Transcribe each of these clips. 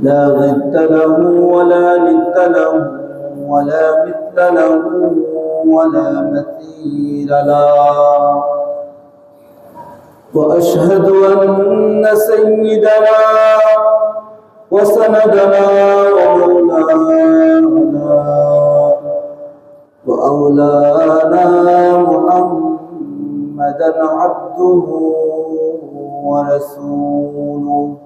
لا ضد له ولا ند له ولا مثل له ولا مثيل له. وأشهد أن سيدنا وسندنا ومولانا وأولانا محمدا عبده ورسوله.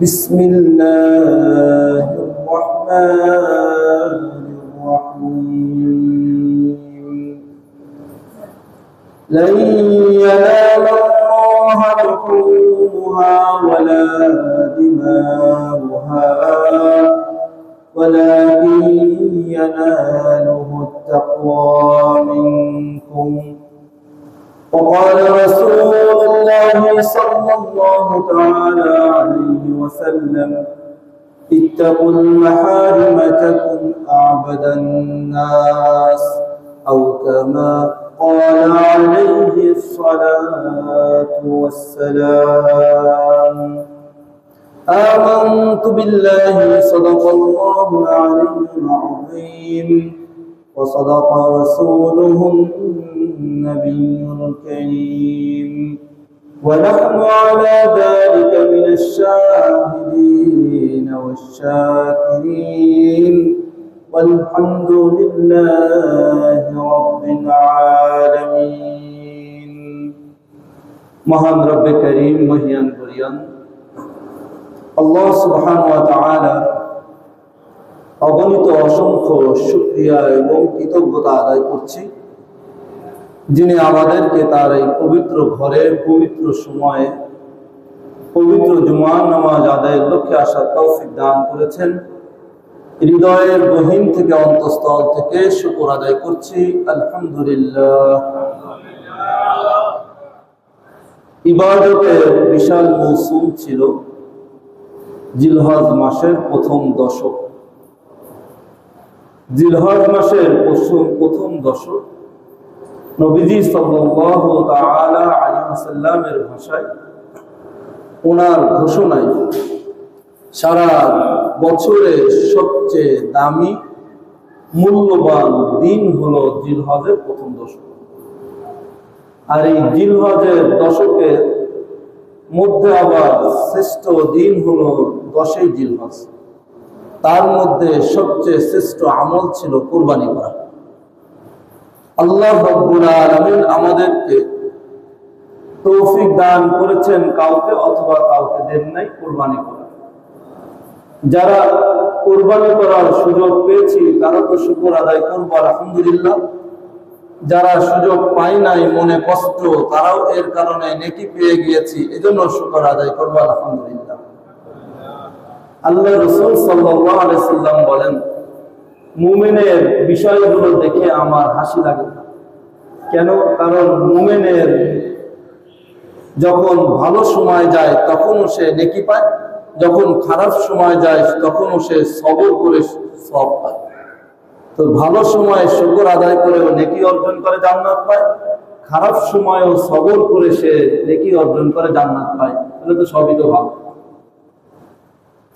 بسم الله الرحمن الرحيم. لن ينال الله لحومها ولا دماؤها ولكن يناله التقوى منكم. وقال رسول صلى الله تعالى عليه وسلم. اتقوا المحارم تكن أعبد الناس أو كما قال عليه الصلاة والسلام. آمنت بالله صدق الله العلي العظيم وصدق رسوله النبي الكريم. ونحن على ذلك من الشاهدين والشاكرين والحمد لله رب العالمين মহান রব্বে করিম মহিয়ান করিয়ান আল্লাহ সুবহান ওয়া তাআলা অগণিত অসংখ্য শুকরিয়া এবং কৃতজ্ঞতা আদায় করছি যিনি আমাদেরকে তার এই পবিত্র ঘরে পবিত্র সময়ে পবিত্র জুমান নামাজ আদায়ের লক্ষ্যে আসার তৌফিক দান করেছেন। হৃদয়ের গহীন থেকে অন্তঃস্থল থেকে শুকর আদায় করছি। আলহামদুলিল্লাহ। ইবাদতের বিশাল মৌসুম ছিল জিলহজ মাসের প্রথম দশক। জিলহজ মাসের প্রথম দশক নবীজি ওয়াসাল্লামের ভাষায় ওনার ঘোষণায় সারা বছরের সবচেয়ে দামি, মূল্যবান দিন হলো জিলহজের প্রথম দশক। আর এই জিলহজের দশকের মধ্যে আবার শ্রেষ্ঠ দিন হলো দশই জিলহজ। তার মধ্যে সবচেয়ে শ্রেষ্ঠ আমল ছিল কোরবানি করা। আল্লাহ আলামিন আমাদেরকে তৌফিক দান করেছেন কাউকে অথবা কাউকে দেন নাই, কোরবানি করা যারা কোরবানি করার সুযোগ পেয়েছি, তারা তো শুকর আদায় করব, আলহামদুলিল্লাহ। যারা সুযোগ পাই নাই, মনে কষ্ট, তারাও এর কারণে নেকি পেয়ে গিয়েছি, এজন্য শুকর আদায় করব, আলহামদুলিল্লাহ। আল্লাহ রসুল সাল্লাম বলেন মুমেনের বিষয়গুলো দেখে আমার হাসি লাগে। কেন? কারণ মুমেনের যখন ভালো সময় যায়, তখনও সে নেকি পায়। যখন খারাপ সময় যায়, তখনও সে সবর করে সব পায়। তো ভালো সময়ে শুকর আদায় করেও নেকি অর্জন করে জান্নাত পায়। খারাপ সময়েও সবর করে সে নেকি অর্জন করে জান্নাত পায়। তাহলে তো সবই তো ভালো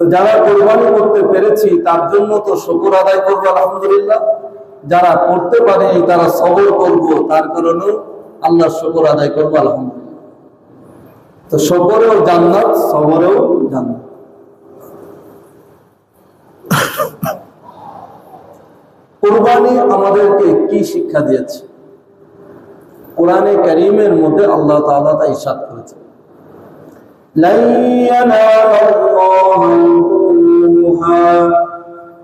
তো যারা কোরবানি করতে পেরেছি, তার জন্য তো শুকর আদায় করব, আলহামদুলিল্লাহ। যারা করতে পারেনি, তারা সবর করব, তার কারণেও আল্লাহ শুকর আদায় করব, আলহামদুলিল্লাহ। তো সবরেও জান্নাত সবরেও জান্নাত। কোরবানি আমাদেরকে কি শিক্ষা দিয়েছে? কোরআনে করিমের মধ্যে আল্লাহ তা ইরশাদ করেছে لن ينال الله لحومها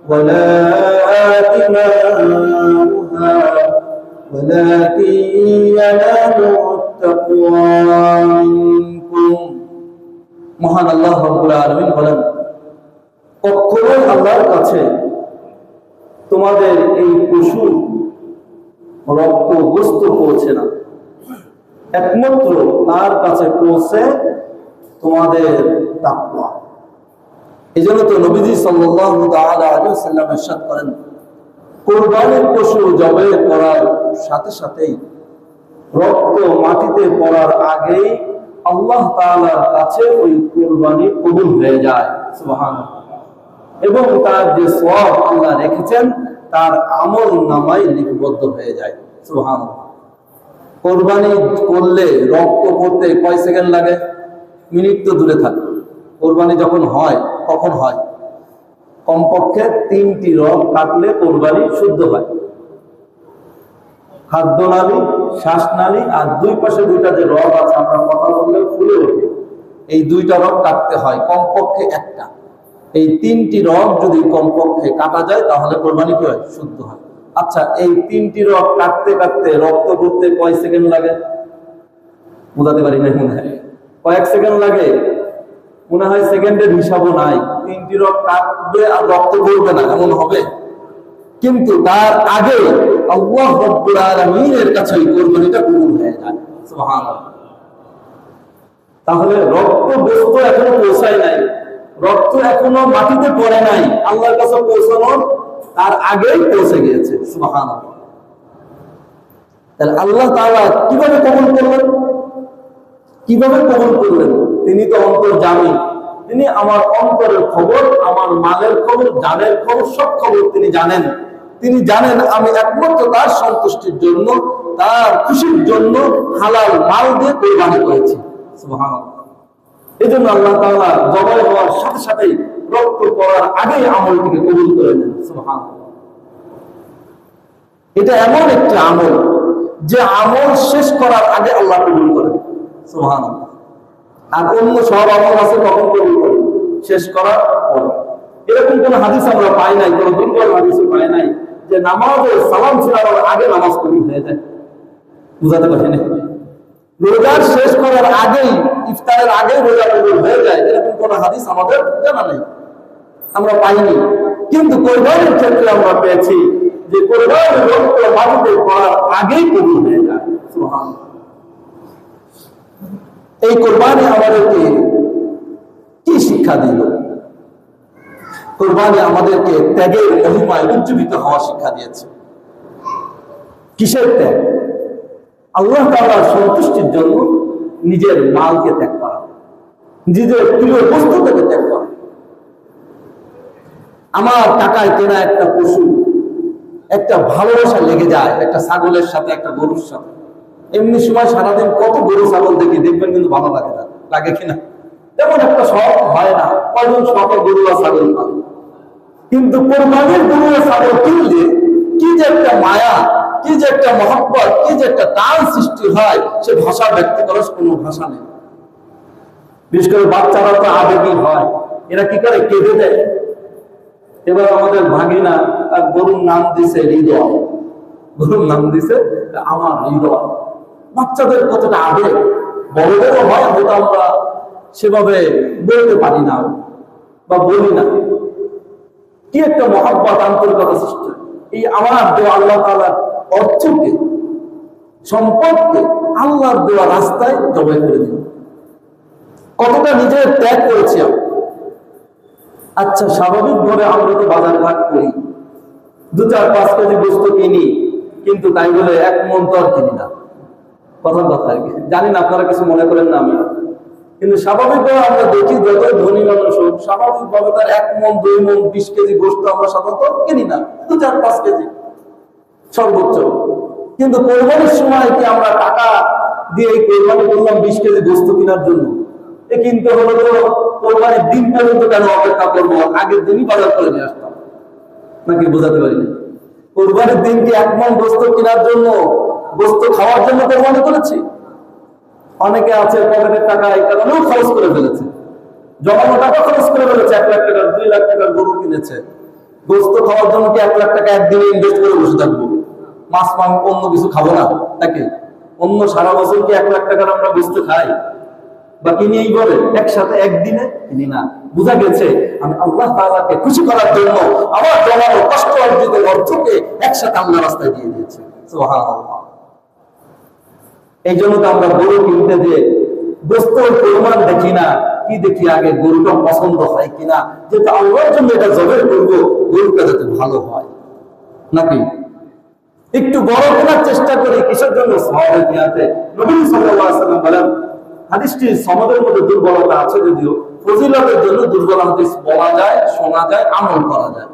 ولا دماؤها ولكن يناله التقوى منكم মহান আল্লাহ রব্বুল আলামিন বলেন কখনোই আল্লাহর কাছে তোমাদের এই পশু রক্ত বস্তু পৌঁছে না একমাত্র তার কাছে পৌঁছে তোমাদের তাকওয়া। এই জন্য তো নবীজি সাল্লাম ইরশাদ করেন, কোরবানির পশু জবে করার সাথে সাথেই, রক্ত মাটিতে পড়ার আগেই আল্লাহ তাআলার কাছে ওই কোরবানি কবুল হয়ে যায়। সুবহানাল্লাহ। এবং তার যে সওয়াব আল্লাহ রেখেছেন, তার আমল নামাই লিপিবদ্ধ হয়ে যায়। সুবহানাল্লাহ। কোরবানি করলে রক্ত করতে কয় সেকেন্ড লাগে? মিনিট তো দূরে থাকে। কোরবানি যখন হয়, কখন হয়? কমপক্ষে তিনটি রগ কাটলে কোরবানি শুদ্ধ হয়। খাদ্য নালী, শ্বাস নালী আর দুই পাশে দুইটা যে রগ আছে, আমরা কথা বললে ফুলে ওঠে। এই দুইটা রগ কাটতে হয়, কমপক্ষে একটা। এই তিনটি রগ যদি কমপক্ষে কাটা যায়, তাহলে কোরবানি কি হয়? শুদ্ধ হয়। আচ্ছা এই তিনটি রগ কাটতে কাটতে রক্ত করতে কয় সেকেন্ড লাগে? বোঝাতে পারি না মনে হয়। কয়েক সেকেন্ড লাগে। মনে হয় সেকেন্ডের হিসাবও নাই। তিনটি রক কাটবে আর রক্ত পড়বে না, এমন হবে। কিন্তু তার আগে তাহলে রক্ত বস্তু এখনও পৌঁছায় নাই। রক্ত এখনও মাটিতে পড়ে নাই। আল্লাহর কাছে পৌঁছানোর তার আগেই পৌঁছে গিয়েছে। সুবহানাল্লাহ। তাহলে আল্লাহ তাআলা কীভাবে কবুল করলেন? কীভাবে কবুল করলেন? তিনি তো অন্তর জানেন। তিনি আমার অন্তরের খবর, আমার মালের খবর, জানের খবর, সব খবর তিনি জানেন। তিনি জানেন আমি একমাত্র তার সন্তুষ্টির জন্য, তার খুশির জন্য হালাল মাল দিয়ে কোরবানি করেছি। এই জন্য আল্লাহ তাআলা জবাই হওয়ার সাথে সাথেই রক্ত পড়ার আগেই আমলটিকে কবুল করে নেন। সুবহানাল্লাহ। এটা এমন একটি আমল, যে আমল শেষ করার আগে আল্লাহ কবুল করেন। সুবহানাল্লাহ। আর অন্য সব আমল আছে তখন কবুল শেষ করার পর। এরকম কোন হাদিস আমরা পাই নাই, কোন দুর্বল হাদিসও পাই নাই, যে নামাজের সালাম ছিলার আগে নামাজ কবুল হয়ে যায়। বুঝাতে পারি না? রোজার শেষ করার আগেই, ইফতারের আগে রোজা কবুল হয়ে যায়, এরকম কোন হাদিস আমাদের জানা নেই। আমরা পাইনি। কিন্তু কোরবানির ক্ষেত্রে আমরা পেয়েছি যে কোরবানির রক্ত মাটিতে করার আগেই কবুল হয়ে যায়। সুবহানাল্লাহ। এই কোরবানি আমাদেরকে কি শিক্ষা দিল? কোরবানি আমাদেরকে ত্যাগের মহিমায় উজ্জীবিত হওয়া শিক্ষা দিয়েছে। কিসের ত্যাগ? আল্লাহ তাআলার সন্তুষ্টির জন্য নিজের মালকে ত্যাগ করা। নিজের প্রিয় বস্তু থেকে ত্যাগ করা। আমার টাকায় কেনা একটা পশু, একটা ভালোবাসা লেগে যায়, একটা ছাগলের সাথে, একটা গরুর সাথে। এমনি সময় সারাদিন কত গরু, ছাগল দেখি, দেখবেন কিন্তু ভালো লাগে না। লাগে কিনা তেমন একটা শখ হয় না। কয়জন শখে গরু আর ছাগল পালে কিন্তু কোরবানির গরু আর ছাগল কিনলে কি যে একটা মায়া, কি যে একটা মহব্বত, কি যে একটা টান সৃষ্টি হয়, সে ভাষা ব্যক্ত করার কোনো ভাষা নেই। বিশেষ করে বাচ্চারা তো আবেগী হয়। এরা কি করে? কেঁদে দেয়। এবার আমাদের ভাগিনা গরুর নাম দিছে হৃদয়। গরুর নাম দিছে আমার হৃদয়। বাচ্চাদের কতটা আবেগ বড়দেরও হয় হয়তো আমরা সেভাবে বলতে পারি না বা বলি না। কি একটা মহাব্বত আন্তরিকতা সৃষ্টি এই আমার দেওয়া আল্লাহ তালার অর্থকে, সম্পদকে আল্লাহর দেওয়া রাস্তায় জবাই করে দিল। কতটা নিজের ত্যাগ করেছি আচ্ছা স্বাভাবিকভাবে আমরা তো বাজার ঘাট করি। দু চার পাঁচ কেজি বস্তু কিনি, কিন্তু তাই বলে এক মন তো আর কিনি না। কথা কথা আর কি। জানি না, আপনারা কিছু মনে করেন না আমি। কিন্তু স্বাভাবিকভাবে আমরা দেখি যত ধনী মানুষ হোক, স্বাভাবিকভাবে তার এক মন দুই মন বিশ কেজি গোস্ত আমরা সাধারণত কিনি না। দু, চার, পাঁচ কেজি। সর্বোচ্চ। কিন্তু কোরবানির সময় কি আমরা টাকা দিয়ে এই কোরবানি করলাম বিশ কেজি গোস্ত কেনার জন্য? এ কিনতে হলো তো কোরবানির দিন পর্যন্ত কেন অপেক্ষা করব? আগের দিনই বাজার করে নিয়ে আসতাম। নাকি বোঝাতে পারিনি? কোরবানির দিন কি এক মন গোস্ত কেনার জন্য গোস্ত খাওয়ার জন্য কোরবানি করেছি। অনেকে আছে, পকেটের টাকা এই কারণেও খরচ করে ফেলেছে। জমানো টাকা খরচ করে ফেলেছে, এক লাখ টাকার, দুই লাখ টাকার গরু কিনেছে। গোস্ত খাওয়ার জন্য কি এক লাখ টাকা একদিনে ইনভেস্ট করে বসে থাকব? মাছ, মাংস, অন্য কিছু খাব না, নাকি? অন্য সারা বছর কি এক লাখ টাকার আমরা গোস্ত খাই? বা কিনি এই বলে একসাথে একদিনে? কিনি না। বোঝা গেছে, আমি আল্লাহ তাআলাকে খুশি করার জন্য আমার জমানো কষ্ট অর্জিত অর্থকে একসাথে আল্লাহ রাস্তায় দিয়ে দিয়েছে। সুবহানাল্লাহ। এই জন্য তো আমরা গরু কিনতে যে গোস্তর পরিমাণ দেখি না, কি দেখি আগে গরুটা পছন্দ হয় কিনা যেটা আল্লাহর জন্য এটা জবের করব গরুটা যাতে ভালো হয়। নাকি? একটু বড় কেনার চেষ্টা করি কিসের জন্য সমাজের কিনাতে নবী সাল্লাম বলেন সমাজের মধ্যে দুর্বলতা আছে যদিও ফজিলতের জন্য দুর্বল হাদিস বলা যায়, শোনা যায়, আমল করা যায়।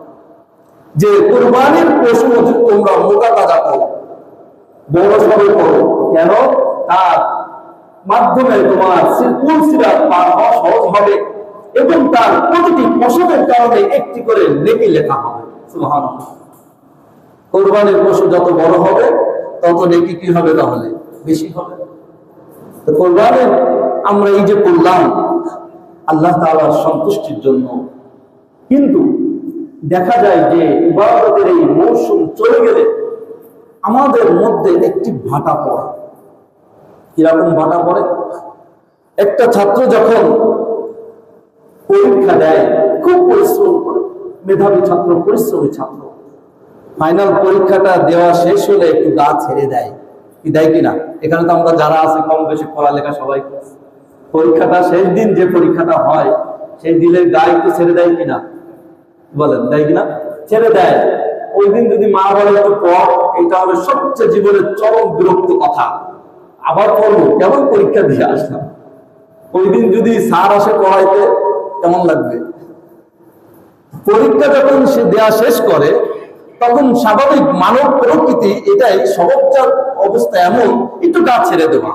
যে কুরবানির পশু তোমরা করো, বড় সড়ো করো কেন তার মাধ্যমে তোমার সিরাত পার হওয়া সহজ হবে এবং তার প্রতিটি পশুদের কারণে একটি করে নেকি লেখা হবে। কোরবানির পশু যত বড় হবে, তত নেকি কি হবে তাহলে? বেশি হবে। তো কোরবানির আমরা এই যে করলাম, আল্লাহ তাআলার সন্তুষ্টির জন্য। কিন্তু দেখা যায় যে ইবাদতের এই মৌসুম চলে গেলে আমাদের মধ্যে একটি ভাটা পড়ে। কীরকম ভাটা পড়ে? একটা ছাত্র যখন পরীক্ষা দেয়, খুব পরিশ্রম করে, মেধাবী ছাত্র, পরিশ্রমী ছাত্র। ফাইনাল পরীক্ষাটা দেওয়া শেষ হলে একটু গা ছেড়ে দেয়। কি দেয় কিনা? এখানে তো আমরা যারা আছে, কম বেশি পড়ালেখা সবাই। পরীক্ষাটা শেষ দিন যে পরীক্ষাটা হয়, সেই দিনের গা একটু ছেড়ে দেয় কিনা? বলেন, দেয় কিনা? ছেড়ে দেয়। ওই দিন যদি মা বলে একটু পর এটা হবে সবচেয়ে জীবনের চরম বিরক্ত কথা। আবার পড়ব কেমন পরীক্ষা দিয়ে আসলাম? ওই দিন যদি স্যার আসে পড়াইতে কেমন লাগবে? পরীক্ষা যখন সে দেয়া শেষ করে তখন স্বাভাবিক মানব প্রকৃতি এটাই স্বভাবজাত অবস্থা এমন একটু গা ছেড়ে দেওয়া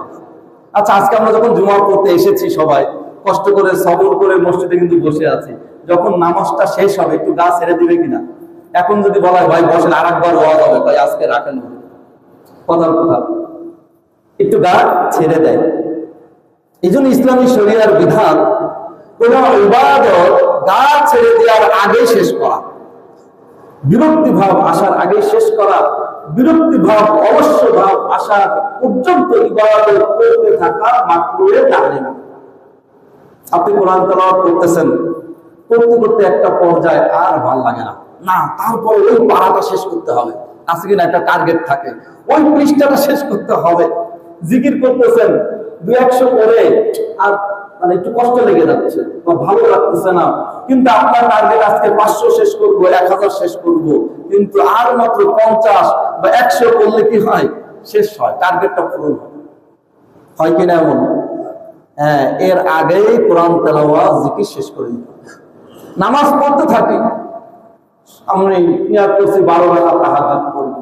আচ্ছা আজকে আমরা যখন জুমা পড়তে এসেছি সবাই কষ্ট করে সবর করে মসজিদে কিন্তু বসে আছি যখন নামাজটা শেষ হবে একটু গা ছেড়ে দিবে কিনা? এখন যদি বলা হয় ভাই বসেন আর একবার ওয়াজ হবে। ভাই আজকে রাখেন কথার কথা। একটু গা ছেড়ে দেয়। এই জন্য ইসলামী শরিয়ার বিধান কোন ইবাদত গা ছেড়ে দেওয়ার আগে শেষ করা। বিরক্তি ভাব আসার আগে শেষ করা। বিরক্তি ভাব, অবশ্য ভাব আসার পর্যন্ত ইবাদত করতে থাকা মাত্র জানে না আপনি কোরআন তেলাওয়াত করতেছেন, করতে করতে একটা পর্যায়ে আর ভালো লাগে না। না, তারপর ওই পাড়াটা শেষ করতে হবে। আজকে না একটা টার্গেট থাকে। ওই পৃষ্ঠাটা শেষ করতে হবে। জিকির করতেছেন দু একশো করে, আর মানে একটু কষ্ট লেগে যাচ্ছে বা ভালো লাগতেছে না। কিন্তু আপনার টার্গেট আজকে পাঁচশো শেষ করব, এক হাজার শেষ করব। কিন্তু আর মাত্র পঞ্চাশ বা একশো করলে কি হয়? শেষ হয় টার্গেটটা পূরণ হয়। কিনা এমন? হ্যাঁ এর আগেই কোরআন তেলাওয়া জিকির শেষ করে দিতে নামাজ পড়তে থাকি। আমি করছি বারো রাখা তাহাজাত করব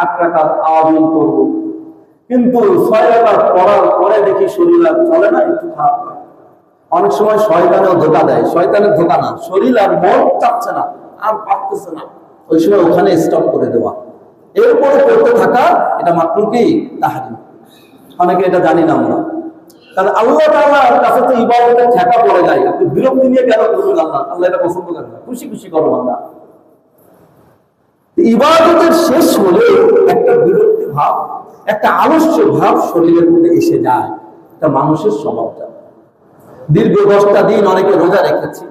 আট রাখা আওয়ামিন করব। কিন্তু ছয় রাখা পড়ার পরে দেখি শরীর আর চলে না, একটু খারাপ লাগে অনেক সময় শয়তানেও ধোকা দেয়, শয়তানের ধোকা না। শরীর আর মন চাচ্ছে না, আর পারতেছে না। ওই সময় ওখানে স্টপ করে দেওয়া। এরপরে করতে থাকা, এটা মাত্র কি? তাহারি অনেকে এটা জানি না আমরা। কারণ আল্লাহ তাআলার কাছে তো ইবাদতের ঠেকা পড়ে যায়। আপনি বিরক্তি নিয়ে কেন করবেন আল্লাহ? আল্লাহ এটা পছন্দ করেন না। খুশি খুশি করো আল্লাহ ইবাদতের শেষ হলে একটা বিরক্তি ভাব, একটা আলস্য ভাব শরীরের মধ্যে এসে যায়। এটা মানুষের স্বভাবটা। দীর্ঘ দশটা দিন অনেকে রোজা রেখেছি,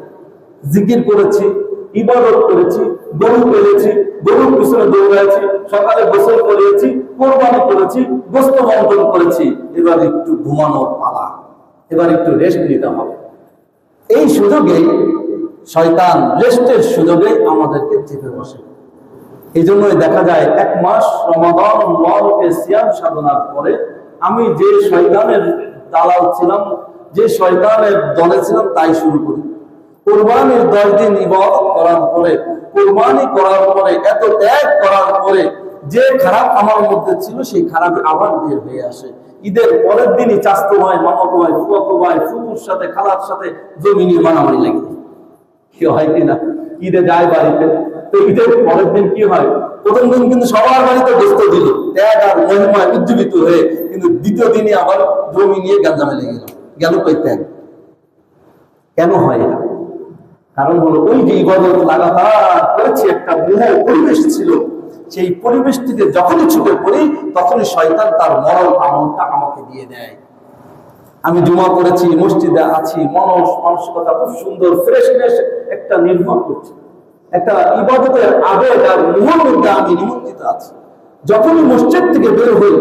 জিকির করেছি, ইবাদত করেছি গরু পেলেছি গরুর পিছনে দৌড়াইছি, সকালে গোসল করিয়েছি, কোরবানি করেছি, গোস্ত বন্টন করেছি। এবার একটু ঘুমানোর পালা, এবার একটু রেস্ট নিতে হবে। এই সুযোগে শয়তান রেস্টের সুযোগে আমাদেরকে চেপে বসে। এই জন্যই দেখা যায় এক মাস রমাদান সাধনার পরে আমি যে শয়তানের দালাল ছিলাম, যে শয়তানের দলে ছিলাম তাই শুরু করি। কোরবানির দশ দিন ইবাদত করার পরে, কোরবানি করার পরে, এত ত্যাগ করার পরে, যে খারাপ আমার মধ্যে ছিল সেই খারাপ আবার বের হয়ে আসে। ঈদের পরের দিনই চাস্ত ভাই, মামাতো ভাই, ফুয়াতো ভাই ফুকুর সাথে, খালার সাথে জমি নিয়ে মারামারি লেগে যায়। কি হয় কিনা ঈদে যায় বাড়িতে পরের দিন কি হয়? প্রথম দিন কিন্তু সবার বাড়িতে দিল। ত্যাগ আর মহিমায় উজ্জীবিত হয়ে কিন্তু দ্বিতীয় দিনে আবার জমি নিয়ে গেল। গেল ত্যাগ? কেন হয় এটা? কারণ হলো ওই যে ইবাদত লাগাতার করেছে একটা পরিবেশ ছিল। সেই পরিবেশটিতে যখনই ছুটে পড়ি, তখনই শয়তান তার মরণ আমলটা আমাকে দিয়ে দেয়। আমি জমা করেছি, মসজিদে আছি, মনস, মানসিকতা খুব সুন্দর, ফ্রেশনেস একটা নির্ভর করছে। একটা ইবাদতের আবেগ আর মোহর মধ্যে আমি নিমন্ত্রিত আছি। যখনই মসজিদ থেকে বের হই,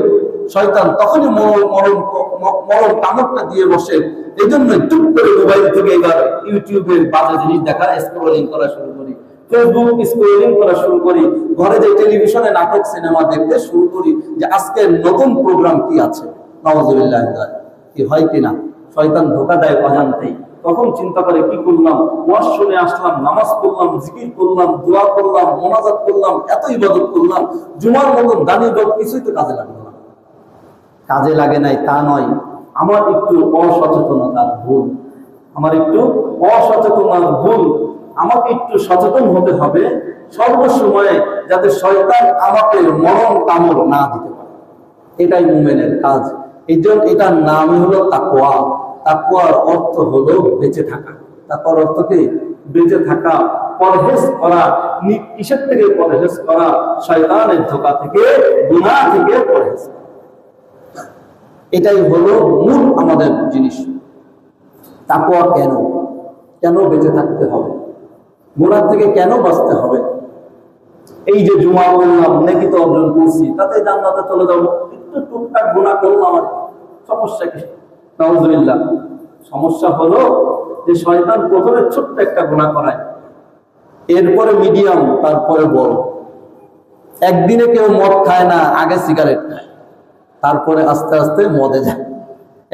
শয়তান তখনই মরণ মরণ কামড়টা দিয়ে বসে। এই জন্য চুপ করে মোবাইল থেকে এবার ইউটিউবের বাজে জিনিস দেখা স্ক্রলিং করা শুরু করি। ফেসবুক স্ক্রলিং করা শুরু করি। ঘরে যে টেলিভিশনে নাটক, সিনেমা দেখতে শুরু করি যে আজকে নতুন প্রোগ্রাম কি আছে। নওয়াজুবিল্লাহ, কি হয় কিনা? শয়তান ধোকা দেয় অজান্তেই। তখন চিন্তা করে, কি করলাম? ওয়াজ শুনে আসলাম, নামাজ পড়লাম, জিকির করলাম, দোয়া করলাম, মোনাজাত করলাম, এত ইবাদত করলাম, জুমার মতন দানি ইবাদত কিছুই তো কাজে লাগল না। কাজে লাগে নাই, তা নয়, আমার একটু অসচেতনতার ভুল, আমার একটু অসচেতনার ভুল, আমাকে একটু সচেতন হতে হবে, সর্বসময়ে যাতে শয়তান আমাকে মরণ কামড় না দিতে পারে। এটাই মোমেনের কাজ, এই জন্য এটার নামই হলো তাকোয়া তাকোয়ার অর্থ হলো বেঁচে থাকা। তাকওয়ার অর্থ কি? বেঁচে থাকা, পরহেজ করা কিসের থেকে পরহেজ করা? শয়তানের ধোকা থেকে, গুনাহ থেকে পরহেজ এটাই হলো মূল আমাদের জিনিস। তাকওয়া কেন? কেন বেঁচে থাকতে হবে? গুনাহ থেকে কেন বাঁচতে হবে? এই যে জুমা করলাম নেকি তো অর্জন করছি, তাতে জান্নাতে চলে যাব। একটু টুকটাক গুণা করলাম আমার সমস্যা কি? নজরুল্লাহ সমস্যা হলো যে শয়তান প্রথমে ছোট্ট একটা গুণা করায়, এরপরে মিডিয়াম তারপরে বড়। একদিনে কেউ মদ খায় না, আগে সিগারেট খায়, তারপরে আস্তে আস্তে মদে যায়।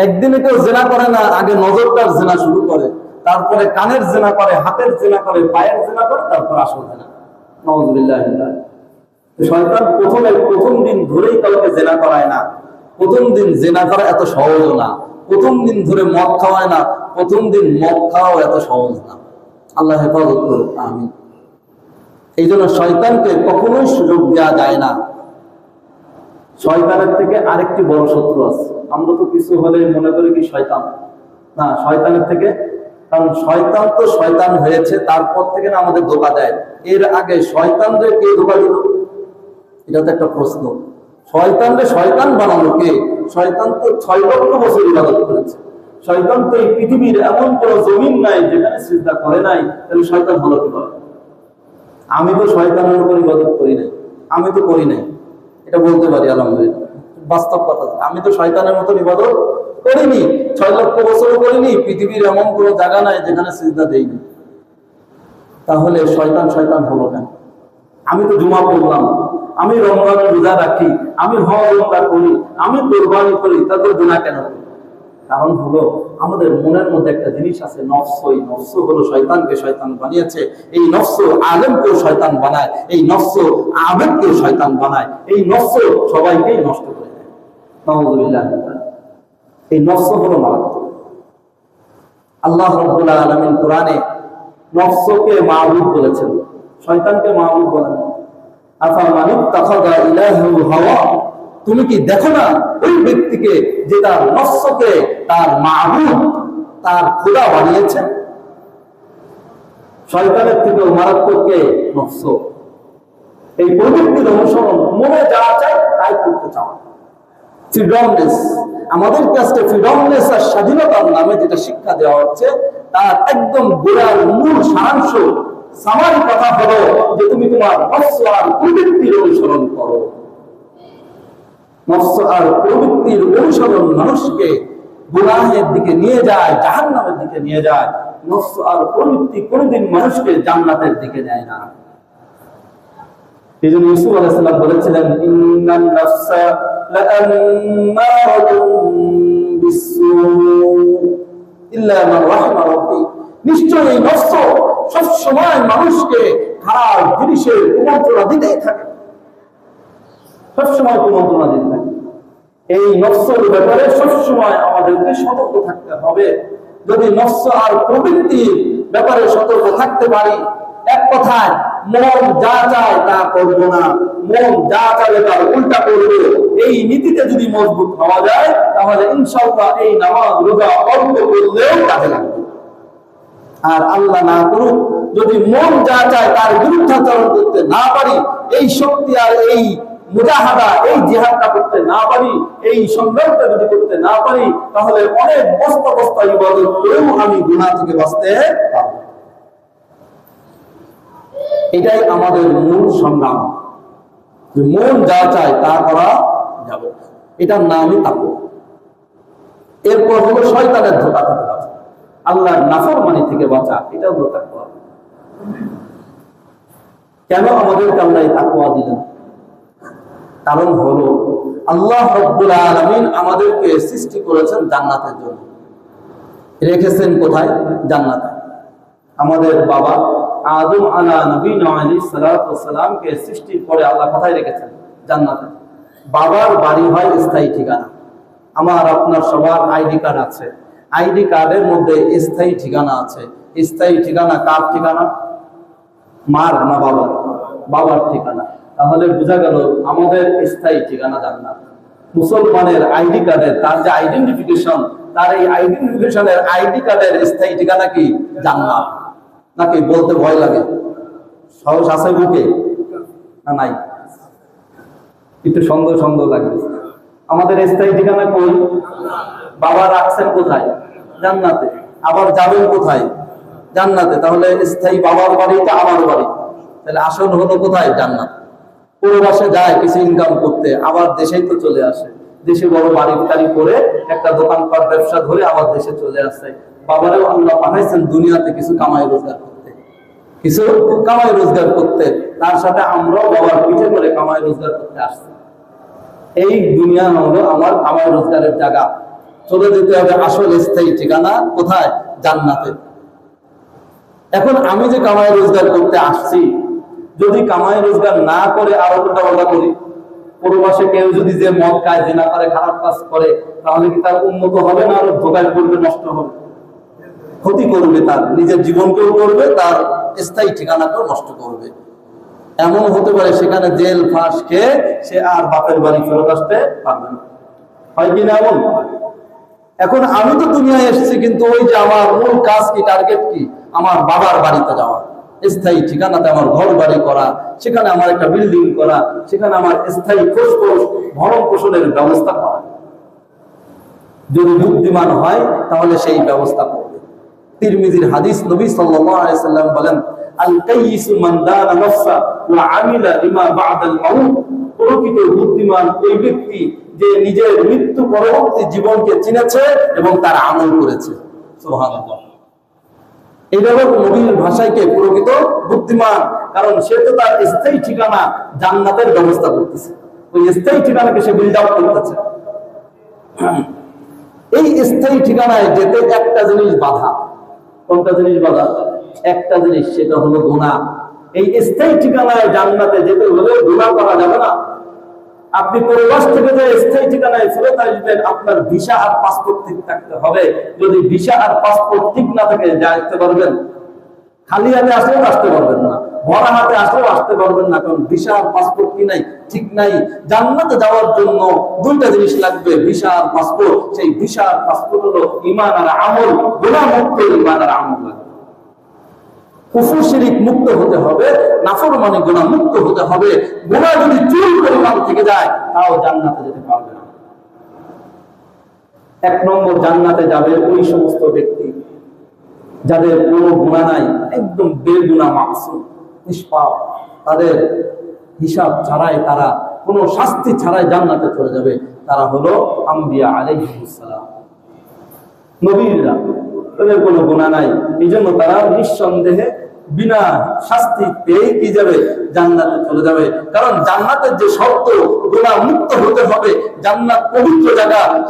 একদিনে কেউ জেনা করে না, আগে নজরটার জেনা শুরু করে, তারপরে কানের জেনা করে, হাতের জেনা করে, পায়ের জেনা করে, তারপর আসল জেনা। নজরুল্লাহ শয়তান প্রথমে প্রথম দিন ধরেই কাউকে জেনা করায় না, প্রথম দিন জেনা করা এত সহজ না। প্রথম দিন ধরে মদ খাওয়ায় না, প্রথম দিন মদ খাওয়াও এত সহজ না। আল্লাহ হেফাজত করুক আমি এই জন্য শয়তানকে কখনোই সুযোগ দেওয়া যায় না। শয়তানের থেকে আরেকটি বড় শত্রু আছে। আমরা তো কিছু হলে মনে করি কি শয়তান? না, শয়তানের থেকে, কারণ শয়তান তো শয়তান হয়েছে, তারপর থেকে না আমাদের ধোকা দেয়। এর আগে শয়তানরে কে ধোকা দিল এটা তো একটা প্রশ্ন। শয়তানরে শয়তান বানানো কে? শয়তান তো ছয় লক্ষ বছর ইবাদত করেছে। শয়তান তো এই পৃথিবীর এমন কোনো জমিন নাই যেখানে চিন্তা করে নাই, তাহলে শয়তান হলো কি আমি তো শয়তানের উপর ইবাদত করি নাই। আমি তো করি নাই। এটা বলতে পারি, আলহামদুলিল্লাহ। বাস্তব কথা। আমি তো শয়তানের মতন ইবাদত করিনি, ছয় লক্ষ বছরও করিনি, পৃথিবীর এমন কোনো জায়গা নাই যেখানে সিজদা দেইনি। তাহলে শয়তান শয়তান হলো কেন? আমি তো জুমা পড়লাম। আমি রমজানের রোজা রাখি, আমি হওয়া করি, আমি কোরবানি করি, তাদের গুণা কেন কারণ হলো, আমাদের মনের মধ্যে একটা জিনিস আছে, নফস। এই নফস হলো শয়তানকে শয়তান বানিয়েছে, এই নফস আলেমকেও শয়তান বানায়, এই নফস আবেগকেও শয়তান বানায়, এই নফস সবাইকেই নষ্ট করে দেয়। এই নফস হলো মারাত্মক। আল্লাহ রব্বুল্লাহ আলমিন কোরআনে নফসকে মাহবুব বলেছেন, শয়তানকে মাহবুব বলেন। তুমি কি দেখো না ওই ব্যক্তিকে যে তার নফসকে, তার মাহবুব তার খোদা বানিয়েছে? শয়তানের থেকেও মারাত্মককে নফস। এই প্রবৃত্তির অনুসরণ মনে যা চায় তাই করতে চাওয়া ফ্রিডমনেস। আমাদের কাছে ফ্রিডমনেস আর স্বাধীনতার নামে যেটা শিক্ষা দেওয়া হচ্ছে, তার একদম গোড়ার মূল সারাংশ সামার কথা হলো যে তুমি তোমার নফস আর প্রবৃত্তির অনুসরণ করো। নফস আর প্রবৃত্তির অনুসরণ মানুষকে গুনাহের দিকে নিয়ে যায়, জাহান্নামের দিকে নিয়ে যায়। নফস আর প্রবৃত্তি কোনোদিন মানুষকে জান্নাতের দিকে নেয় না। এই জন্য ইউসুফ আলাইসাল্লাম বলেছিলেন, ইন্নান নাফসা ইল্লা মান রাহিমা রাব্বি নিশ্চয়ই নফস সব সময় মানুষকে খারাপ জিনিসের কুমন্ত্রণা দিতেই থাকে। সব সময় কুমন্ত্রণা দিতে থাকে। এই নফসের ব্যাপারে সবসময় আমাদেরকে সতর্ক থাকতে হবে। যদি নফস আর প্রবৃত্তির ব্যাপারে সতর্ক থাকতে পারি, এক কথায় মন যা চায় তা করব না। মন যা চাবে তার উল্টা করবে। এই নীতিতে যদি মজবুত হওয়া যায়, তাহলে ইনশাআল্লাহ এই নামাজ রোজা অল্প করলেও কাজে লাগবে। আর আল্লাহ না করুক, যদি মন যা চায় তার বিরুদ্ধাচরণ করতে না পারি, এই শক্তি আর এই মুজাহাদা, এই জিহাদটা করতে না পারি, এই সংগ্রামটা যদি করতে না পারি, তাহলে অনেক বস্তা বস্তা ইবাদত করেও আমি গুনাহ থেকে বাঁচতে পারব এটাই আমাদের মূল সংগ্রাম। যে মন যা চায় তা করা যাবে এটার নামই তাকু এরপর হলো শয়তানের ধোকা থেকে। আল্লাহর নাফরমানি থেকে বাঁচা এটা হলো তাকওয়া। কেন আমাদেরকে আল্লাহ এই তাকওয়া দিলেন? কারণ হলো, আল্লাহ রব্বুল আলামিন আমাদেরকে সৃষ্টি করেছেন জান্নাতের জন্য। রেখেছেন কোথায়? জান্নাতে। আমাদের বাবা আদম আলা নবীন আলী সালাতামকে সৃষ্টির পরে আল্লাহ কোথায় রেখেছেন? জান্নাতে। বাবার বাড়ি হয় স্থায়ী ঠিকানা। আমার, আপনার সবার আইডি কার্ড আছে। আইডি কার্ডের মধ্যে স্থায়ী ঠিকানা আছে। স্থায়ী ঠিকানা কার ঠিকানা? মার না বাবার? বাবার ঠিকানা। তাহলে বোঝা গেল আমাদের স্থায়ী ঠিকানা জান্নাত। মুসলমানের আইডি কার্ডের তার যে আইডেন্টিফিকেশন তার এই আইডেন্টিফিকেশনের আইডি কার্ডের স্থায়ী ঠিকানা কি? জান্নাত। নাকি বলতে ভয় লাগে? সাহস আছে বুকে? না নাই? একটু সন্দেহ সন্দেহ লাগে। আমাদের স্থায়ী ঠিকানা কই? বাবা রাখছেন কোথায়? জান্নাতে। আবার যাবেন কোথায়? জান্নাতে। তাহলে স্থায়ী বাবার বাড়িটা আমার বাড়ি। তাহলে আসল হলো কোথায়? জান্নাত। পূর্বাসে যায়, কিছু ইনকাম করতে। আবার দেশেই তো চলে আসে। দেশে বড় বাড়ি টাড়ি করে একটা দোকানপাট, ব্যবসা ধরে আবার দেশে চলে আসছে বাবারেও আল্লাহ পাঠাইছেন দুনিয়াতে কিছু কামাই রোজগার করতে। কিছু কামাই রোজগার করতে। তার সাথে আমরাও বাবার পিঠে করে কামাই রোজগার করতে আসছি। এই দুনিয়া হলো আমার কামাই রোজগারের জায়গা। চলে যেতে হবে আসল স্থায়ী ঠিকানা কোথায়? জান্নাতে। এখন আমি যে কামাই রোজগার করতে আসছি, যদি কামাই রোজগার না করে আরও উল্টা পাল্টা করি পূর্বাসে কেউ যদি যে মদ খায় জেনা করে খারাপ কাজ করে, তাহলে কি তার উন্নত হবে না? আরও ধোকায় পড়বে নষ্ট হবে? ক্ষতি করবে তার, নিজের জীবনকেও করবে, তার স্থায়ী ঠিকানাকেও নষ্ট করবে। এমন হতে পারে সেখানে জেল, ফাঁস খেয়ে সে আর বাপের বাড়ি ফেরত আসতে পারবে না। হয় কি না এমন? এখন আমি তো দুনিয়ায় এসেছি, কিন্তু ওই যে আমার মূল কাজ কি টার্গেট কি? আমার বাবার বাড়িতে যাওয়া। স্থায়ী ঠিকানাতে আমার ঘর বাড়ি করা, সেখানে আমার একটা বিল্ডিং করা, সেখানে আমার স্থায়ী খোঁজ ভরণ পোষণের ব্যবস্থা করা। যদি বুদ্ধিমান হয়, তাহলে সেই ব্যবস্থা করবে। তিরমিজির হাদিস নবী সাল্লাম বলেন আল কাইয়িসু মান দানা নাফসা ওয়া আমিলা লিমা বা'দাল মাউত। প্রকৃত বুদ্ধিমান ওই ব্যক্তি যে নিজের মৃত্যু পরবর্তী জীবনকে চিনেছে এবং তার আমল করেছে। কারণ সে তো তার স্থায়ী ঠিকানা জান্নাতের ব্যবস্থা করতেছে। ওই স্থায়ী ঠিকানাকে সে বিল্ড আপ করতেছে। এই স্থায়ী ঠিকানায় যেতে একটা জিনিস বাধা। কোনটা জিনিস বাধা? একটা জিনিস, সেটা হলো গুণা এই স্থায়ী ঠিকানায় জান্নাতে যেতে হলে গুণা করা যাবে না। আপনি পরিবাস থেকে যে স্থায়ী ঠিকানায় ফেরত আসবেন, আপনার ভিসা আর পাসপোর্ট ঠিক থাকতে হবে। যদি ভিসা আর পাসপোর্ট ঠিক না থাকে, যাইতে পারবেন। খালি হাতে আসলেও আসতে পারবেন না। ভরা হাতে আসলেও আসতে পারবেন না, কারণ ভিসা আর পাসপোর্ট কি নাই? ঠিক নাই। জান্নাতে যাওয়ার জন্য দুইটা জিনিস লাগবে, ভিসা আর পাসপোর্ট। সেই ভিসা আর পাসপোর্ট হলো ইমান আর আমল গুণামুক্ত ইমান আর আমল। লাগবে কুফুর মুক্ত হতে হবে নাফর মানে গুণা মুক্ত হতে হবে। গুণা যদি চুল থেকে যায়, তাও জান্নাতে যেতে পারবে না। এক নম্বর জান্নাতে যাবে ওই সমস্ত ব্যক্তি যাদের কোনো গুণা নাই, একদম নিষ্পাপ। তাদের হিসাব ছাড়াই তারা, কোনো শাস্তি ছাড়াই জান্নাতে চলে যাবে। তারা হলো আম্বিয়া আলাইহিসসালাম নবীরা, তাদের কোনো গুণা নাই। এই জন্য তারা নিঃসন্দেহে বিনা শাস্তি পেয়ে কি যাবে? জান্নাতে চলে যাবে। কারণ জান্নাতের যে শর্ত গোলা মুক্ত হতে হবে। জান্নাত পবিত্র জায়গা